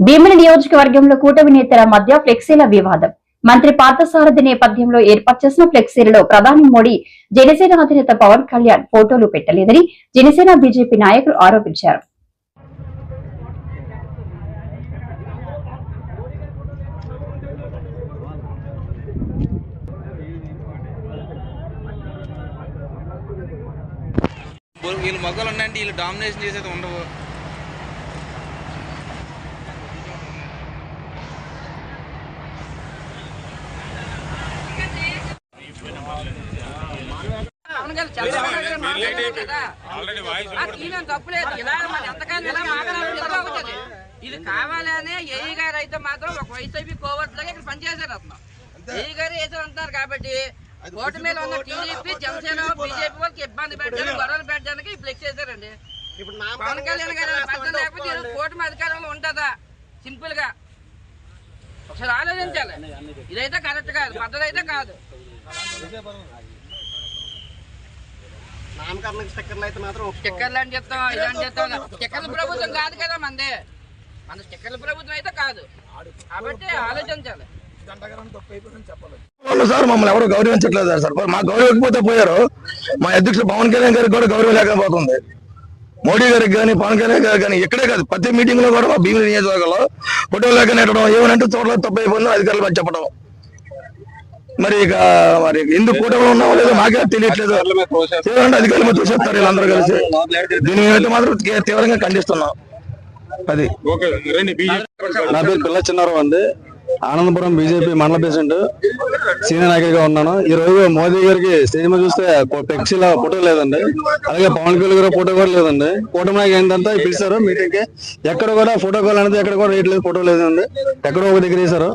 భీమిలి నియోజకవర్గంలో కూటమి నేతల మధ్య ఫ్లెక్సీల వివాదం. మంత్రి పార్థసారథి నేపథ్యంలో ఏర్పాటు చేసిన ఫ్లెక్సీలలో ప్రధాని మోడీ జనసేన అధినేత పవన్ కళ్యాణ్ ఫోటోలు పెట్టలేదని జనసేన బీజేపీ నాయకులు ఆరోపించారు. వీళ్ళు మగవాళ్ళు ఉన్నాయంటే వీళ్ళు డామినేషన్ చేసేది ఉండవు. తప్పులేదు ఇలా అవుతుంది? ఇది కావాలనే ఏఈ గారు అయితే మాత్రం ఒక వైసీపీ కోవర్ట్ లాగా ఇక్కడ పనిచేశారు అతను. ఏఈ గారు వేసారు అంటున్నారు కాబట్టి ఓటు మీద ఉన్న టీడీపీ జనసేన బీజేపీ వాళ్ళకి ఇబ్బంది పెట్టడానికి గొడవలు పెట్టడానికి ఫ్లెక్స్ చేశారండి పవన్ కళ్యాణ్ గారు లేకపోతే కూటమి అధికారంలో ఉంటుందా? సింపుల్గా. ఒకసారి ఆలోచించాలి. ఇదైతే కరెక్ట్ కాదు పద్ధతి అయితే కాదు స్టిక్కర్లు అయితే మాత్రం ఒప్పుకోం. స్టిక్కర్లు అని చెప్తాం చెప్తాం స్టిక్కర్ల ప్రభుత్వం కాదు కదా మంది. మన స్టిక్కర్ల ప్రభుత్వం అయితే కాదు. కాబట్టి ఆలోచించాలి. సార్ మమ్మల్ని ఎవరు గౌరవించట్లేదు సార్. మా గౌరవించకపోతే పోయారు. మా అధ్యక్షుడు పవన్ కళ్యాణ్ గారికి కూడా గౌరవం లేకపోతుంది. మోడీ గారికి కానీ పవన్ కళ్యాణ్ గారికి కానీ ఇక్కడే కాదు ప్రతి మీటింగ్లో కూడా మా భీమిలి నియోజకవర్గంలో ఫోటో లేక నెట్టడం ఏమనంటే చోట్ల తప్పు అయిపోయిందో అధికారులు చెప్పడం. మరి ఇక మరి ఎందుకు కూటమిలో ఉన్నామో లేదో మాకే తెలియట్లేదు. ఏమంటే అధికారులు చూసేస్తారు వీళ్ళందరూ కలిసి. దీని మీద మాత్రం తీవ్రంగా ఖండిస్తున్నాం. అది. నా పేరు పిల్ల చిన్నారావు అండి. ఆనందపురం బీజేపీ మండల ప్రెసిడెంట్ సీనియర్ నాయకుడిగా ఉన్నాను. ఈ రోజు మోదీ గారికి స్టేజ్ మీద చూస్తే ఫ్లెక్సీల ఫోటో లేదండి. అలాగే పవన్ కళ్యాణ్ గారి ఫోటో కూడా లేదండి. కూటమి నాయకు ఏంటంటే పిలిచారు మీటింగ్కి ఎక్కడ కూడా ఫోటో కాల్ అనేది ఎక్కడ కూడా రేట్ లేదు ఫోటో లేదండి ఎక్కడో ఒక దగ్గర వేశారు.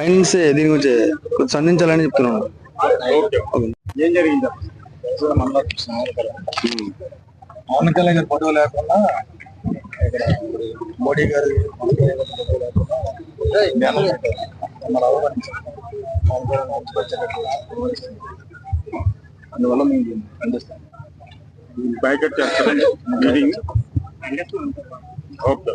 అయినసి దీని గురించి కొంచెం స్పందించాలని చెప్తున్నాను. ఏం జరిగింది? పవన్ కళ్యాణ్ గారి ఫోటో లేకుండా మోడీ గారి అందువల్ల మేము ఖండిస్తాం. Banquet meeting okay